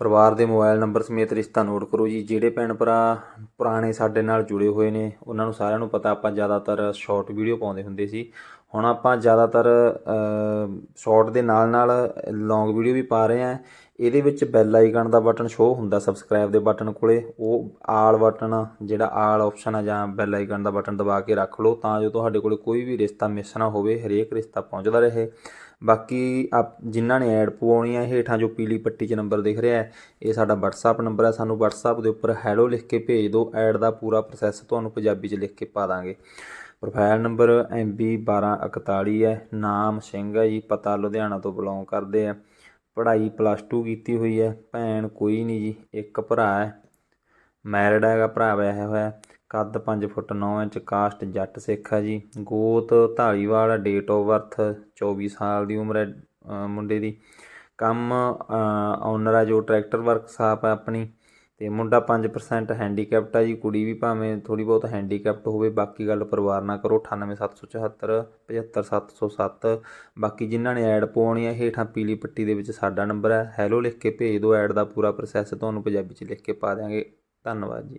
ਪਰਿਵਾਰ ਦੇ mobile number ਸਮੇਤ ਰਿਸ਼ਤਾ ਨੋਟ ਕਰੋ ਜੀ। ਜਿਹੜੇ ਭੈਣ ਭਰਾ ਪੁਰਾਣੇ ਸਾਡੇ ਨਾਲ ਜੁੜੇ ਹੋਏ ਨੇ, ਉਹਨਾਂ ਨੂੰ ਸਾਰਿਆਂ ਨੂੰ ਪਤਾ ਆਪਾਂ ਜ਼ਿਆਦਾਤਰ ਸ਼ਾਰਟ ਵੀਡੀਓ ਪਾਉਂਦੇ ਹੁੰਦੇ ਸੀ। ਹੁਣ ਆਪਾਂ ਜ਼ਿਆਦਾਤਰ ਸ਼ਾਰਟ ਦੇ ਨਾਲ ਨਾਲ ਲੌਂਗ ਵੀਡੀਓ ਵੀ ਪਾ ਰਹੇ ਹਾਂ। ਇਹਦੇ ਵਿੱਚ ਬੈਲ ਆਈਕਨ ਦਾ ਬਟਨ ਸ਼ੋ ਹੁੰਦਾ ਸਬਸਕ੍ਰਾਈਬ ਦੇ ਬਟਨ ਕੋਲੇ। ਉਹ ਆਲ ਬਟਨ ਜਿਹੜਾ ਆਲ ਆਪਸ਼ਨ ਆ ਜਾਂ ਬੈਲ ਆਈਕਨ ਦਾ ਬਟਨ ਦਬਾ ਕੇ ਰੱਖ ਲਓ ਤਾਂ ਜੋ ਤੁਹਾਡੇ ਕੋਲੇ ਕੋਈ ਵੀ ਰਿਸ਼ਤਾ ਮਿਸ ਨਾ ਹੋਵੇ, ਹਰੇਕ ਰਿਸ਼ਤਾ ਪਹੁੰਚਦਾ ਰਹੇ। ਬਾਕੀ ਆਪ ਜਿਨ੍ਹਾਂ ਨੇ ਐਡ ਪਵਾਉਣੀ ਹੈ ਹੇਠਾਂ ਜੋ ਪੀਲੀ ਪੱਟੀ 'ਚ ਨੰਬਰ ਦਿਖ ਰਿਹਾ ਹੈ, ਇਹ ਸਾਡਾ WhatsApp ਨੰਬਰ ਹੈ। ਸਾਨੂੰ WhatsApp ਦੇ ਉੱਪਰ ਹੈਲੋ ਲਿਖ ਕੇ ਭੇਜ ਦਿਓ। ਐਡ ਦਾ ਪੂਰਾ ਪ੍ਰੋਸੈਸ ਤੁਹਾਨੂੰ ਪੰਜਾਬੀ 'ਚ ਲਿਖ ਕੇ ਪਾ ਦਾਂਗੇ। ਪ੍ਰੋਫਾਈਲ ਨੰਬਰ MB 1241 ਹੈ। ਨਾਮ ਸਿੰਘ ਹੈ ਜੀ। ਪਤਾ ਲੁਧਿਆਣਾ ਤੋਂ ਬਿਲੋਂਗ ਕਰਦੇ ਆ। ਪੜ੍ਹਾਈ ਪਲੱਸ 2 ਕੀਤੀ ਹੋਈ ਹੈ। ਭੈਣ ਕੋਈ ਨਹੀਂ ਜੀ। ਇੱਕ ਭਰਾ ਹੈ। ਮੈਰਿਡ ਹੈਗਾ, ਭਰਾ ਵਿਆਹਿਆ ਹੋਇਆ ਕੱਦ 5 ਫੁੱਟ 9 ਇੰਚ, ਕਾਸਟ ਜੱਟ ਸਿੱਖ ਹੈ ਜੀ। ਗੋਤ ਢਾਲੀਵਾਲ ਡੇਟ ਆਫ ਬਰਥ 24 ਸਾਲ ਦੀ ਉਮਰ ਹੈ ਮੁੰਡੇ ਦੀ। ਕੰਮ ਓਨਰ ਆ ਜੋ ਟਰੈਕਟਰ ਵਰਕਸ਼ਾਪ ਹੈ ਆਪਣੀ। ਤੇ ਮੁੰਡਾ 5% ਹੈਂਡੀਕੈਪਟ ਆ ਜੀ। ਕੁੜੀ ਵੀ ਭਾਵੇਂ ਥੋੜੀ ਬਹੁਤ ਹੈਂਡੀਕੈਪਟ ਹੋਵੇ, ਬਾਕੀ ਗੱਲ ਪਰਿਵਾਰ ਨਾਲ ਕਰੋ। 98774 75707 ਬਾਕੀ ਜਿਨ੍ਹਾਂ ਨੇ ਐਡ ਪਵਾਉਣੀ ਹੈ ਹੇਠਾਂ ਪੀਲੀ ਪੱਟੀ ਦੇ ਵਿੱਚ ਸਾਡਾ ਨੰਬਰ ਹੈ ਹੈਲੋ ਲਿਖ ਕੇ ਭੇਜ ਦਿਓ ਐਡ ਦਾ ਪੂਰਾ ਪ੍ਰੋਸੈਸ ਤੁਹਾਨੂੰ ਪੰਜਾਬੀ 'ਚ ਲਿਖ ਕੇ ਪਾ ਦਿਆਂਗੇ। ਧੰਨਵਾਦ ਜੀ।